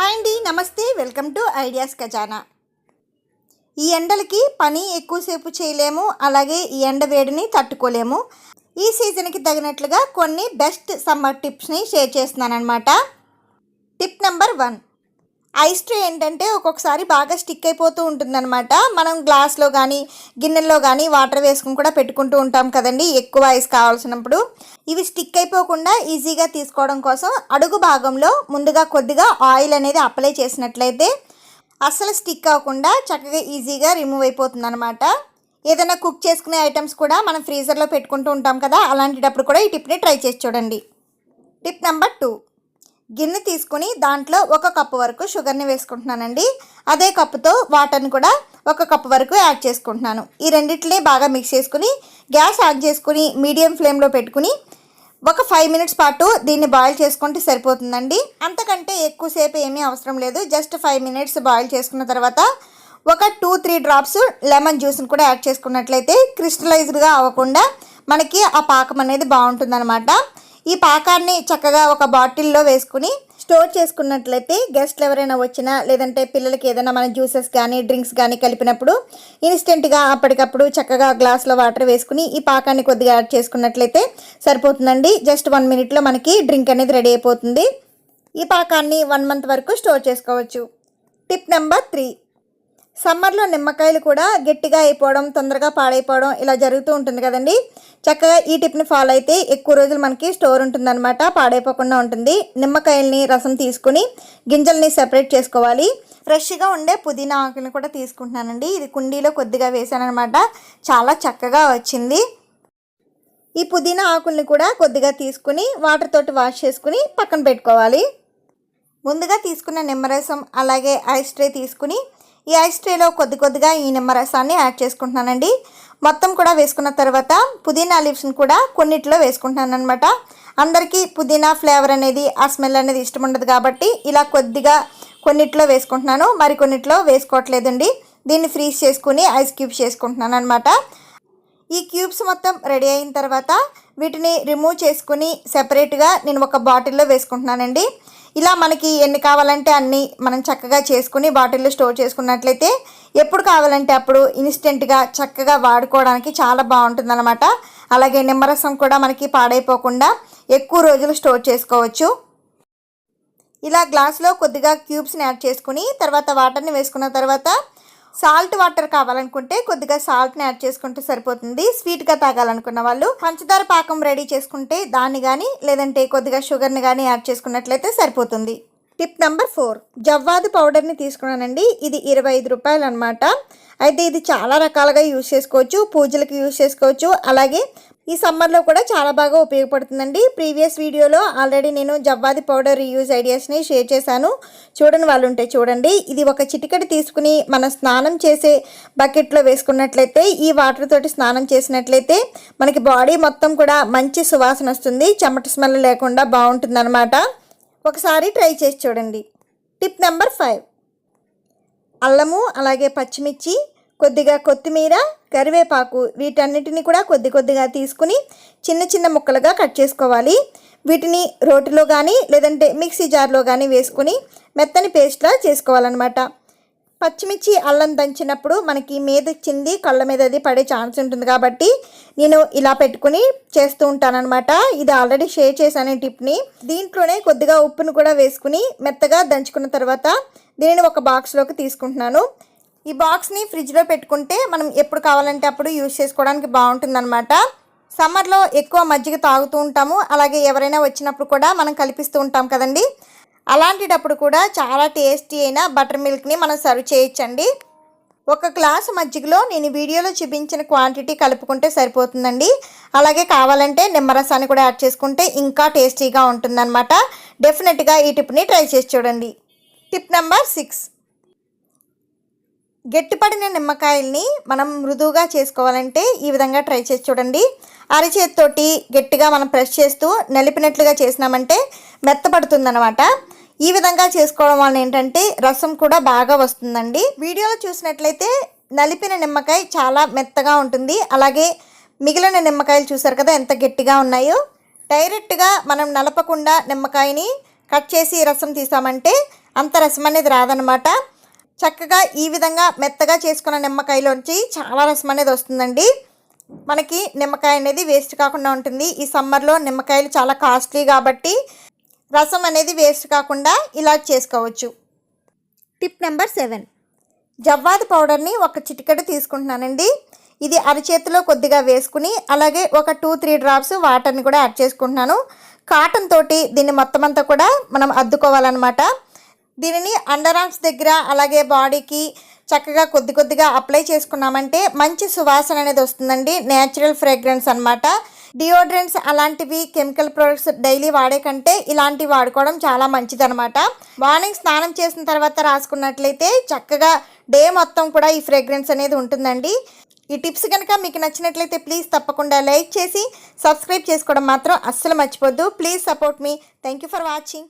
Hi అండి నమస్తే. Welcome to ideas ఖజానా. ఈ ఎండలకి పని ఎక్కువసేపు చేయలేము అలాగే ఈ ఎండ వేడిని తట్టుకోలేము. ఈ సీజన్కి తగినట్లుగా కొన్ని బెస్ట్ సమ్మర్ టిప్స్ని షేర్ చేస్తున్నాను అనమాట tip number one ice tray ఏంటంటే ఒక్కొక్కసారి బాగా స్టిక్ అయిపోతూ ఉంటుందన్నమాట. మనం గ్లాస్లో కానీ గిన్నెల్లో కానీ వాటర్ వేసుకుని కూడా పెట్టుకుంటూ ఉంటాం కదండి ఎక్కువ ఐస్ కావాల్సినప్పుడు. ఇవి స్టిక్ అయిపోకుండా ఈజీగా తీసుకోవడం కోసం అడుగు భాగంలో ముందుగా కొద్దిగా ఆయిల్ అనేది అప్లై చేసినట్లయితే అస్సలు స్టిక్ అవ్వకుండా చక్కగా ఈజీగా రిమూవ్ అయిపోతుంది అనమాట ఏదైనా కుక్ చేసుకునే ఐటమ్స్ కూడా మనం ఫ్రీజర్లో పెట్టుకుంటూ ఉంటాం కదా అలాంటిటప్పుడు కూడా ఈ టిప్ని ట్రై చేసి చూడండి. Tip number two. గిన్నె తీసుకుని దాంట్లో ఒక కప్పు వరకు షుగర్ని వేసుకుంటున్నానండి. అదే కప్పుతో వాటర్ని కూడా ఒక కప్పు వరకు యాడ్ చేసుకుంటున్నాను. ఈ రెండింటిని బాగా మిక్స్ చేసుకుని గ్యాస్ ఆన్ చేసుకుని మీడియం ఫ్లేమ్లో పెట్టుకుని ఒక ఫైవ్ మినిట్స్ పాటు దీన్ని బాయిల్ చేసుకుంటే సరిపోతుందండి. అంతకంటే ఎక్కువసేపు ఏమీ అవసరం లేదు. జస్ట్ ఫైవ్ మినిట్స్ బాయిల్ చేసుకున్న తర్వాత ఒక టూ త్రీ డ్రాప్స్ లెమన్ జ్యూస్ని కూడా యాడ్ చేసుకున్నట్లయితే క్రిస్టలైజ్డ్గా అవ్వకుండా మనకి ఆ పాకం అనేది బాగుంటుందన్నమాట. ఈ పాకాన్ని చక్కగా ఒక బాటిల్లో వేసుకుని స్టోర్ చేసుకున్నట్లయితే గెస్ట్లు ఎవరైనా వచ్చినా లేదంటే పిల్లలకి ఏదైనా మన జ్యూసెస్ కానీ డ్రింక్స్ కానీ కలిపినప్పుడు ఇన్స్టెంట్గా అప్పటికప్పుడు చక్కగా గ్లాస్లో వాటర్ వేసుకుని ఈ పాకాన్ని కొద్దిగా యాడ్ చేసుకున్నట్లయితే సరిపోతుందండి. జస్ట్ వన్ మినిట్లో మనకి డ్రింక్ అనేది రెడీ అయిపోతుంది. ఈ పాకాన్ని వన్ మంత్ వరకు స్టోర్ చేసుకోవచ్చు. Tip number three. సమ్మర్లో నిమ్మకాయలు కూడా గట్టిగా అయిపోవడం తొందరగా పాడైపోవడం ఇలా జరుగుతూ ఉంటుంది కదండి. చక్కగా ఈ టిప్ని ఫాలో అయితే ఎక్కువ రోజులు మనకి స్టోర్ ఉంటుందన్నమాట పాడైపోకుండా ఉంటుంది. నిమ్మకాయల్ని రసం తీసుకుని గింజల్ని సెపరేట్ చేసుకోవాలి. ఫ్రెష్గా ఉండే పుదీనా ఆకుని కూడా తీసుకుంటున్నానండి. ఇది కుండీలో కొద్దిగా వేసానమాట చాలా చక్కగా వచ్చింది. ఈ పుదీనా ఆకుల్ని కూడా కొద్దిగా తీసుకుని వాటర్ తోటి వాష్ చేసుకుని పక్కన పెట్టుకోవాలి. ముందుగా తీసుకున్న నిమ్మరసం అలాగే ఐస్ ట్రే తీసుకుని ఈ ఐస్ ట్రేలో కొద్ది కొద్దిగా ఈ నిమ్మరసాన్ని యాడ్ చేసుకుంటున్నానండి. మొత్తం కూడా వేసుకున్న తర్వాత పుదీనా లీవ్స్ని కూడా కొన్నిట్లో వేసుకుంటున్నాను అనమాట అందరికీ పుదీనా ఫ్లేవర్ అనేది ఆ స్మెల్ అనేది ఇష్టం ఉండదు కాబట్టి ఇలా కొద్దిగా కొన్నిట్లో వేసుకుంటున్నాను. మరి కొన్నిట్లో వేసుకోవట్లేదండి. దీన్ని ఫ్రీజ్ చేసుకుని ఐస్ క్యూబ్స్ చేసుకుంటున్నాను అనమాట ఈ క్యూబ్స్ మొత్తం రెడీ అయిన తర్వాత వీటిని రిమూవ్ చేసుకుని సెపరేట్గా నేను ఒక బాటిల్లో వేసుకుంటున్నానండి. ఇలా మనకి ఎన్ని కావాలంటే అన్నీ మనం చక్కగా చేసుకుని బాటిల్లో స్టోర్ చేసుకున్నట్లయితే ఎప్పుడు కావాలంటే అప్పుడు ఇన్స్టెంట్గా చక్కగా వాడుకోవడానికి చాలా బాగుంటుందన్నమాట. అలాగే నిమ్మరసం కూడా మనకి పాడైపోకుండా ఎక్కువ రోజులు స్టోర్ చేసుకోవచ్చు. ఇలా గ్లాస్లో కొద్దిగా క్యూబ్స్ని యాడ్ చేసుకుని తర్వాత వాటర్ని వేసుకున్న తర్వాత సాల్ట్ వాటర్ కావాలనుకుంటే కొద్దిగా సాల్ట్ని యాడ్ చేసుకుంటే సరిపోతుంది. స్వీట్గా తాగాలనుకున్న వాళ్ళు పంచదార పాకం రెడీ చేసుకుంటే దాన్ని కానీ లేదంటే కొద్దిగా షుగర్ని కానీ యాడ్ చేసుకున్నట్లయితే సరిపోతుంది. Tip number four. జవ్వాదు పౌడర్ని తీసుకున్నానండి. ఇది ఇరవై ఐదు రూపాయలు అనమాట అయితే ఇది చాలా రకాలుగా యూజ్ చేసుకోవచ్చు. పూజలకు యూజ్ చేసుకోవచ్చు. అలాగే ఈ సమ్మర్లో కూడా చాలా బాగా ఉపయోగపడుతుందండి. ప్రీవియస్ వీడియోలో ఆల్రెడీ నేను జవ్వాది పౌడర్ రీయూజ్ ఐడియాస్ని షేర్ చేశాను. చూడని వాళ్ళు ఉంటే చూడండి. ఇది ఒక చిటికటి తీసుకుని మన స్నానం చేసే బకెట్లో వేసుకున్నట్లయితే ఈ వాటర్ తోటి స్నానం చేసినట్లయితే మనకి బాడీ మొత్తం కూడా మంచి సువాసన వస్తుంది. చెమట స్మెల్ లేకుండా బాగుంటుందన్నమాట. ఒకసారి ట్రై చేసి చూడండి. Tip number five. అల్లము అలాగే పచ్చిమిర్చి కొద్దిగా కొత్తిమీర కరివేపాకు వీటన్నిటిని కూడా కొద్ది కొద్దిగా తీసుకుని చిన్న చిన్న ముక్కలుగా కట్ చేసుకోవాలి. వీటిని రోటిలో కానీ లేదంటే మిక్సీ జార్లో కానీ వేసుకుని మెత్తని పేస్ట్లా చేసుకోవాలన్నమాట. పచ్చిమిర్చి అల్లం దంచినప్పుడు మనకి మీద చింది కళ్ళ మీద అది పడే ఛాన్స్ ఉంటుంది కాబట్టి నేను ఇలా పెట్టుకుని చేస్తూ ఉంటానన్నమాట. ఇది ఆల్రెడీ షేర్ చేశాను టిప్ని. దీంట్లోనే కొద్దిగా ఉప్పును కూడా వేసుకుని మెత్తగా దంచుకున్న తర్వాత దీనిని ఒక బాక్స్లోకి తీసుకుంటున్నాను. ఈ బాక్స్ని ఫ్రిడ్జ్లో పెట్టుకుంటే మనం ఎప్పుడు కావాలంటే అప్పుడు యూజ్ చేసుకోవడానికి బాగుంటుందన్నమాట. సమ్మర్లో ఎక్కువ మజ్జిగ తాగుతూ ఉంటాము. అలాగే ఎవరైనా వచ్చినప్పుడు కూడా మనం కల్పిస్తూ ఉంటాం కదండి. అలాంటిటప్పుడు కూడా చాలా టేస్టీ అయిన బటర్ మిల్క్ని మనం సర్వ్ చేయొచ్చండి. ఒక గ్లాసు మజ్జిగలో నేను వీడియోలో చూపించిన క్వాంటిటీ కలుపుకుంటే సరిపోతుందండి. అలాగే కావాలంటే నిమ్మరసాన్ని కూడా యాడ్ చేసుకుంటే ఇంకా టేస్టీగా ఉంటుందన్నమాట. డెఫినెట్గా ఈ టిప్ని ట్రై చేసి చూడండి. టిప్ నెంబర్ సిక్స్ గట్టిపడిన నిమ్మకాయల్ని మనం మృదువుగా చేసుకోవాలంటే ఈ విధంగా ట్రై చేసి చూడండి. అరచేతితోటి గట్టిగా మనం ప్రెస్ చేస్తూ నలిపినట్లుగా చేసినామంటే మెత్తపడుతుందనమాట ఈ విధంగా చేసుకోవడం వల్ల ఏంటంటే రసం కూడా బాగా వస్తుందండి. వీడియోలో చూసినట్లయితే నలిపిన నిమ్మకాయ చాలా మెత్తగా ఉంటుంది. అలాగే మిగిలిన నిమ్మకాయలు చూసారు కదా ఎంత గట్టిగా ఉన్నాయో? డైరెక్ట్గా మనం నలపకుండా నిమ్మకాయని కట్ చేసి రసం తీసామంటే అంత రసం అనేది రాదనమాట చక్కగా ఈ విధంగా మెత్తగా చేసుకున్న నిమ్మకాయలోంచి చాలా రసం అనేది వస్తుందండి. మనకి నిమ్మకాయ అనేది వేస్ట్ కాకుండా ఉంటుంది. ఈ సమ్మర్లో నిమ్మకాయలు చాలా కాస్ట్లీ కాబట్టి రసం అనేది వేస్ట్ కాకుండా ఇలా చేసుకోవచ్చు. Tip number seven. జవ్వాది పౌడర్ని ఒక చిటికెడు తీసుకుంటున్నానండి. ఇది అరచేతిలో కొద్దిగా వేసుకుని అలాగే ఒక టూ త్రీ డ్రాప్స్ వాటర్ని కూడా యాడ్ చేసుకుంటున్నాను. కాటన్ తోటి దీన్ని మొత్తం అంతా కూడా మనం అద్దుకోవాలన్నమాట. దీనిని అండర్ ఆర్మ్స్ దగ్గర అలాగే బాడీకి చక్కగా కొద్ది కొద్దిగా అప్లై చేసుకున్నామంటే మంచి సువాసన అనేది వస్తుందండి. నేచురల్ ఫ్రేగ్రెన్స్ అనమాట డియోడ్రెంట్స్ అలాంటివి కెమికల్ ప్రొడక్ట్స్ డైలీ వాడే కంటే ఇలాంటివి వాడుకోవడం చాలా మంచిదన్నమాట. మార్నింగ్ స్నానం చేసిన తర్వాత రాసుకున్నట్లయితే చక్కగా డే మొత్తం కూడా ఈ ఫ్రేగ్రెన్స్ అనేది ఉంటుందండి. ఈ టిప్స్ కనుక మీకు నచ్చినట్లయితే ప్లీజ్ తప్పకుండా లైక్ చేసి సబ్స్క్రైబ్ చేసుకోవడం మాత్రం అస్సలు మర్చిపోద్దు. Please support me thank you for watching